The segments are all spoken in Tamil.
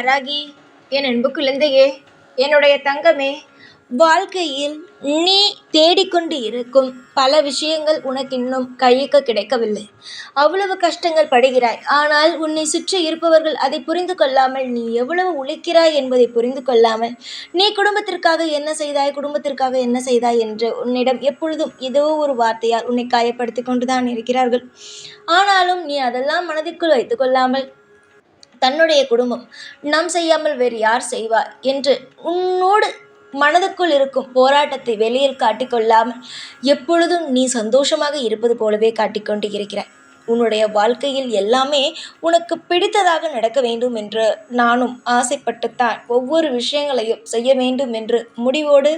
ராகி என் அன்பு குழந்தையே என்னுடைய தங்கமே வாழ்க்கையில் நீ தேடிக்கொண்டு இருக்கும் பல விஷயங்கள் உனக்கு இன்னும் கைக்கு கிடைக்கவில்லை. அவ்வளவு கஷ்டங்கள் படுகிறாய். ஆனால் உன்னை சுற்றி இருப்பவர்கள் அதை புரிந்து கொள்ளாமல் நீ எவ்வளவு உழைக்கிறாய் என்பதை புரிந்து கொள்ளாமல் நீ குடும்பத்திற்காக என்ன செய்தாய் குடும்பத்திற்காக என்ன செய்தாய் என்று உன்னிடம் எப்பொழுதும் ஏதோ ஒரு வார்த்தையால் உன்னை காயப்படுத்தி கொண்டுதான் இருக்கிறார்கள். ஆனாலும் நீ அதெல்லாம் மனதிற்குள் வைத்துக்கொள்ளாமல் தன்னுடைய குடும்பம். நாம் செய்யாமல் வேறு யார் செய்வார்? என்று உன்னோடு மனதுக்குள் இருக்கும் போராட்டத்தை வெளியில் காட்டிக்கொள்ளாமல் எப்பொழுதும் நீ சந்தோஷமாக இருப்பது போலவே காட்டிக்கொண்டு இருக்கிறாய். உன்னுடைய வாழ்க்கையில் எல்லாமே உனக்கு பிடித்ததாக நடக்க வேண்டும் என்று நானும் ஆசைப்பட்டுத்தான் ஒவ்வொரு விஷயங்களையும் செய்ய வேண்டும் என்று முடிவோடு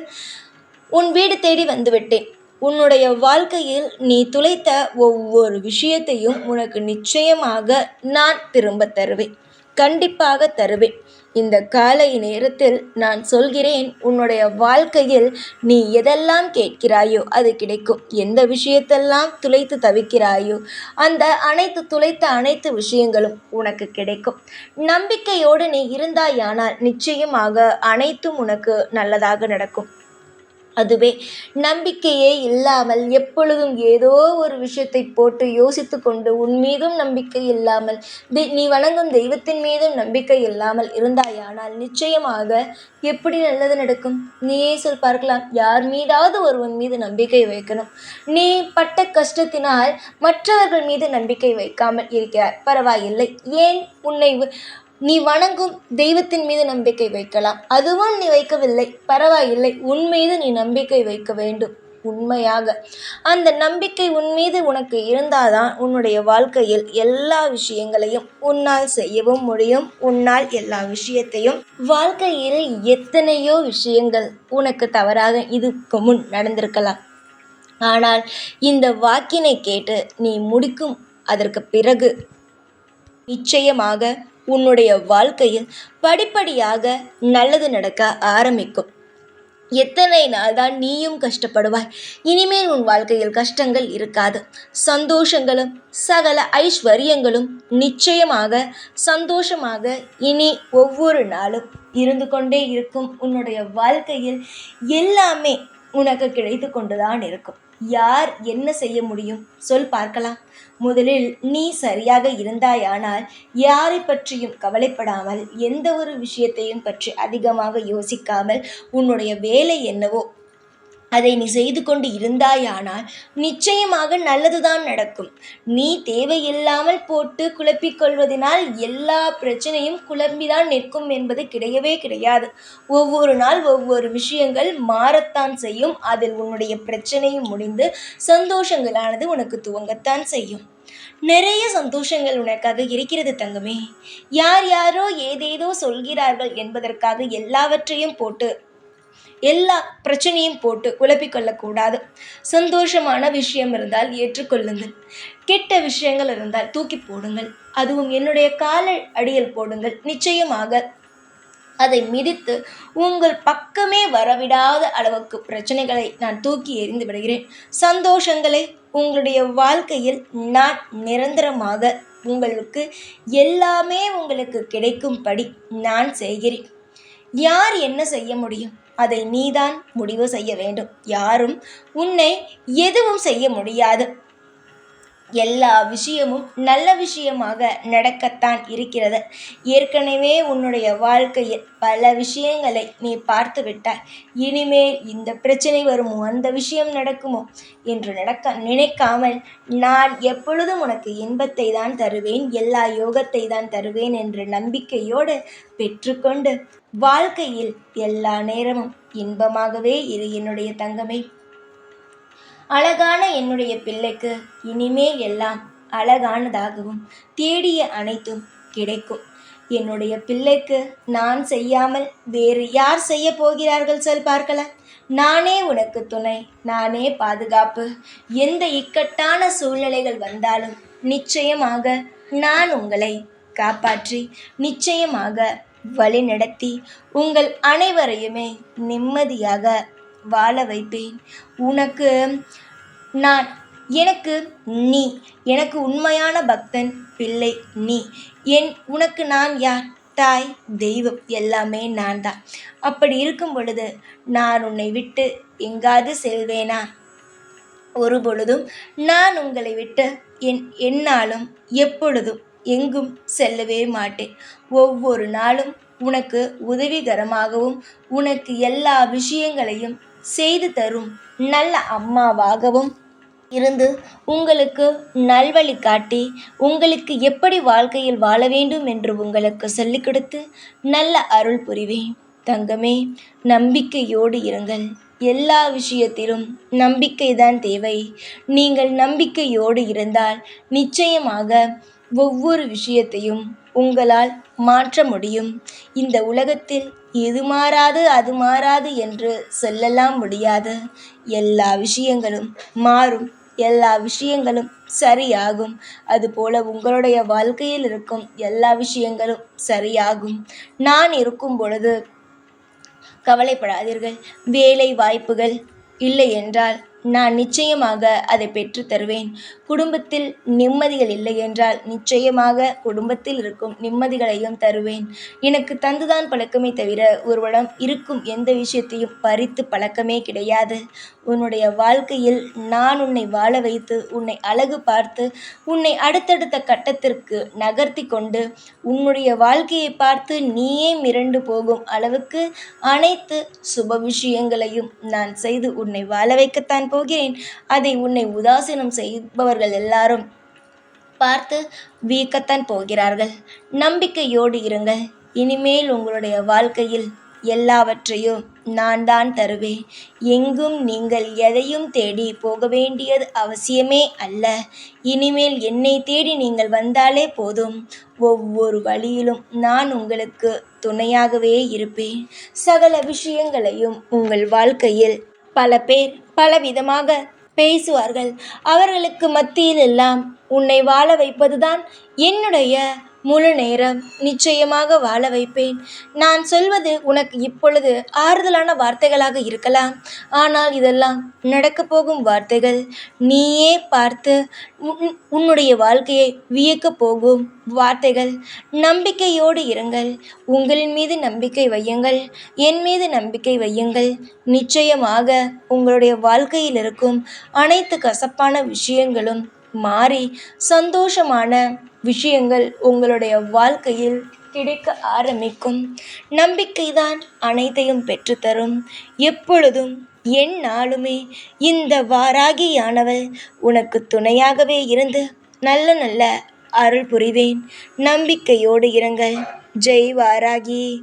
உன் வீடு தேடி வந்துவிட்டேன். உன்னுடைய வாழ்க்கையில் நீ துளைத்த ஒவ்வொரு விஷயத்தையும் உனக்கு நிச்சயமாக நான் திரும்ப தருவேன். கண்டிப்பாக தருவேன். இந்த காலை நேரத்தில் நான் சொல்கிறேன் உன்னுடைய வாழ்க்கையில் நீ எதெல்லாம் கேட்கிறாயோ அது கிடைக்கும். எந்த விஷயத்தெல்லாம் துளைத்து தவிக்கிறாயோ அந்த அனைத்து துளைத்த அனைத்து விஷயங்களும் உனக்கு கிடைக்கும். நம்பிக்கையோடு நீ இருந்தாயானால் நிச்சயமாக அனைத்தும் உனக்கு நல்லதாக நடக்கும். அதுவே நம்பிக்கையே இல்லாமல் எப்பொழுதும் ஏதோ ஒரு விஷயத்தை போட்டு யோசித்து கொண்டு உன் மீதும் நம்பிக்கை இல்லாமல் நீ வணங்கும் தெய்வத்தின் மீதும் நம்பிக்கை இல்லாமல் இருந்தாயானால் நிச்சயமாக எப்படி நல்லது நடக்கும்? நீயே சொல் பார்க்கலாம். யார் மீதாவது ஒருவன் மீது நம்பிக்கை வைக்கணும். நீ பட்ட கஷ்டத்தினால் மற்றவர்கள் மீது நம்பிக்கை வைக்காமல் இருக்கிறார் பரவாயில்லை. ஏன் உன்னை நீ வணங்கும் தெய்வத்தின் மீது நம்பிக்கை வைக்கலாம். அதுவும் நீ வைக்கவில்லை. பரவாயில்லை. உன் மீது நீ நம்பிக்கை வைக்க வேண்டும். உண்மையாக. அந்த நம்பிக்கை உன் மீது உனக்கு இருந்தால்தான் உன்னுடைய வாழ்க்கையில் எல்லா விஷயங்களையும் உன்னால் செய்யவும் முடியும். உன்னால் எல்லா விஷயத்தையும். வாழ்க்கையில் எத்தனையோ விஷயங்கள் உனக்கு தவறாக இதுக்கு முன் நடந்திருக்கலாம். ஆனால் இந்த வாக்கினை கேட்டு நீ முடிக்கும் அதற்கு பிறகு நிச்சயமாக உன்னுடைய வாழ்க்கையில் படிப்படியாக நல்லது நடக்க ஆரம்பிக்கும். எத்தனை நாள் தான் நீயும் கஷ்டப்படுவாய். இனிமேல் உன் வாழ்க்கையில் கஷ்டங்கள் இருக்காது. சந்தோஷங்களும் சகல ஐஸ்வர்யங்களும் நிச்சயமாக சந்தோஷமாக இனி ஒவ்வொரு நாளும் இருந்து கொண்டே இருக்கும். உன்னுடைய வாழ்க்கையில் எல்லாமே உனக்கு கிடைத்து கொண்டுதான் இருக்கும். யார் என்ன செய்ய முடியும்? சொல் பார்க்கலாம். முதலில் நீ சரியாக இருந்தாயானால் யாரை பற்றியும் கவலைப்படாமல் எந்த ஒரு விஷயத்தையும் பற்றி அதிகமாக யோசிக்காமல் உன்னுடைய வேலை என்னவோ அதை நீ செய்து கொண்டு இருந்தாயானால் நிச்சயமாக நல்லதுதான் நடக்கும். நீ தேவையில்லாமல் போட்டு குழப்பிக்கொள்வதனால் எல்லா பிரச்சனையும் குழம்பிதான் நிற்கும் என்பது கிடையவே கிடையாது. ஒவ்வொரு நாள் ஒவ்வொரு விஷயங்கள் மாறத்தான் செய்யும். அதில் உன்னுடைய பிரச்சனையும் முடிந்து சந்தோஷங்களானது உனக்கு துவங்கத்தான் செய்யும். நிறைய சந்தோஷங்கள் உனக்காக இருக்கிறது தங்கமே. யார் யாரோ ஏதேதோ சொல்கிறார்கள் என்பதற்காக எல்லாவற்றையும் போட்டு எல்லா பிரச்சனையும் போட்டு குழப்பிக்கொள்ளக்கூடாது சந்தோஷமான விஷயம் இருந்தால் ஏற்றுக்கொள்ளுங்கள். கெட்ட விஷயங்கள் இருந்தால் தூக்கி போடுங்கள். அதுவும் என்னுடைய கால அடியில் போடுங்கள். நிச்சயமாக அதை மிதித்து உங்கள் பக்கமே வரவிடாத அளவுக்கு பிரச்சனைகளை நான் தூக்கி எறிந்து விடுகிறேன். சந்தோஷங்களை உங்களுடைய வாழ்க்கையில் நான் நிரந்தரமாக உங்களுக்கு எல்லாமே உங்களுக்கு கிடைக்கும்படி நான் செய்கிறேன். யார் என்ன செய்ய முடியும்? அதை நீதான் முடிவு செய்ய வேண்டும். யாரும் உன்னை எதுவும் செய்ய முடியாது. எல்லா விஷயமும் நல்ல விஷயமாக நடக்கத்தான் இருக்கிறது. ஏற்கனவே உன்னுடைய வாழ்க்கையில் பல விஷயங்களை நீ பார்த்து விட்டாய். இனிமேல் இந்த பிரச்சனை வருமோ? அந்த விஷயம் நடக்குமோ? என்று நடக்க நினைக்காமல் நான் எப்பொழுதும் உனக்கு இன்பத்தை தான் தருவேன் எல்லா யோகத்தை தான் தருவேன் என்ற நம்பிக்கையோடு பெற்றுக்கொண்டு வாழ்க்கையில் எல்லா நேரமும் இன்பமாகவே இரு என்னுடைய தங்கமே. அழகான என்னுடைய பிள்ளைக்கு இனிமேல் எல்லாம் அழகானதாகவும் தேடிய அனைத்தும் கிடைக்கும். என்னுடைய பிள்ளைக்கு நான் செய்யாமல் வேறு யார் செய்ய போகிறார்கள் சொல் பார்க்கல. நானே உனக்கு துணை நானே பாதுகாப்பு. எந்த இக்கட்டான சூழ்நிலைகள் வந்தாலும் நிச்சயமாக நான் உங்களை காப்பாற்றி நிச்சயமாக வழிநடத்தி உங்கள் அனைவரையுமே நிம்மதியாக வாழ வைப்பேன். உனக்கு நான் எனக்கு நீ எனக்கு உண்மையான பக்தன் பிள்ளை நீ. என் உனக்கு நான் யார்? தாய் தெய்வம் எல்லாமே நான் தான். அப்படி இருக்கும் பொழுது நான் உன்னை விட்டு எங்காவது செல்வேனா? ஒரு பொழுதும் நான் உங்களை விட்டு என் என்னாலும் எப்பொழுதும் எங்கும் செல்லவே மாட்டேன். ஒவ்வொரு நாளும் உனக்கு உதவிகரமாகவும் உனக்கு எல்லா விஷயங்களையும் செய்து தரும் நல்ல அம்மாவாகவும் இருந்து உங்களுக்கு நல்வழி காட்டி உங்களுக்கு எப்படி வாழ்க்கையில் வாழ வேண்டும் என்று உங்களுக்கு சொல்லிக் கொடுத்து நல்ல அருள் புரிவேன். தங்கமே நம்பிக்கையோடு இருங்கள். எல்லா விஷயத்திலும் நம்பிக்கைதான் தேவை. நீங்கள் நம்பிக்கையோடு இருந்தால் நிச்சயமாக ஒவ்வொரு விஷயத்தையும் உங்களால் மாற்ற முடியும். இந்த உலகத்தில் இது மாறாது அது மாறாது என்று சொல்லலாம் முடியாது. எல்லா விஷயங்களும் மாறும். எல்லா விஷயங்களும் சரியாகும். அதுபோல உங்களுடைய வாழ்க்கையில் இருக்கும் எல்லா விஷயங்களும் சரியாகும். நான் இருக்கும் பொழுது கவலைப்படாதீர்கள். வேலை வாய்ப்புகள் இல்லை என்றால் நான் நிச்சயமாக அதை பெற்று தருவேன். குடும்பத்தில் நிம்மதிகள் இல்லை என்றால் நிச்சயமாக குடும்பத்தில் இருக்கும் நிம்மதிகளையும் தருவேன். எனக்கு தந்துதான் பழக்கமே தவிர ஒருவரிடம் இருக்கும் எந்த விஷயத்தையும் பறித்து பழக்கமே கிடையாது. உன்னுடைய வாழ்க்கையில் நான் உன்னை வாழ வைத்து உன்னை அழகு பார்த்து உன்னை அடுத்தடுத்த கட்டத்திற்கு நகர்த்தி கொண்டு உன்னுடைய வாழ்க்கையை பார்த்து நீயே மிரண்டு போகும் அளவுக்கு அனைத்து சுப விஷயங்களையும் நான் செய்து உன்னை வாழ வைக்கத்தான் போகிறேன். அதை உன்னை உதாசீனம் செய்பவர்கள் எல்லாரும் பார்த்து வியக்கத்தான் போகிறார்கள். நம்பிக்கையோடு இருங்கள். இனிமேல் உங்களுடைய வாழ்க்கையில் எல்லாவற்றையும் நான் தான் தருவேன். எங்கும் நீங்கள் எதையும் தேடி போக வேண்டியது அவசியமே அல்ல. இனிமேல் என்னை தேடி நீங்கள் வந்தாலே போதும். ஒவ்வொரு வழியிலும் நான் உங்களுக்கு துணையாகவே இருப்பேன். சகல விஷயங்களையும் உங்கள் வாழ்க்கையில் பல பேர் பலவிதமாக பேசுவார்கள். அவர்களுக்கு மத்தியிலெல்லாம் உன்னை வாழ வைப்பதுதான் என்னுடைய முழு நேரம் நிச்சயமாக வாழ வைப்பேன். நான் சொல்வது உனக்கு இப்பொழுது ஆறுதலான வார்த்தைகளாக இருக்கலாம். ஆனால் இதெல்லாம் நடக்கப் போகும் வார்த்தைகள். நீயே பார்த்து உன் உன்னுடைய வாழ்க்கையை வியக்கப் போகும் வார்த்தைகள். நம்பிக்கையோடு இருங்கள். உங்கள் மீது நம்பிக்கை வையுங்கள். என் மீது நம்பிக்கை வையுங்கள். நிச்சயமாக உங்களுடைய வாழ்க்கையில் இருக்கும் அனைத்து கசப்பான விஷயங்களும் மாறி சந்தோஷமான விஷயங்கள் உங்களுடைய வாழ்க்கையில் கிடைக்க ஆரம்பிக்கும். நம்பிக்கைதான் அனைத்தையும் பெற்றுத்தரும். எப்பொழுதும் எந்நாளுமே இந்த வாராகியானவள் உனக்கு துணையாகவே இருந்து நல்ல நல்ல அருள் புரிவேன். நம்பிக்கையோடு இருங்கள். ஜெய் வாராகி.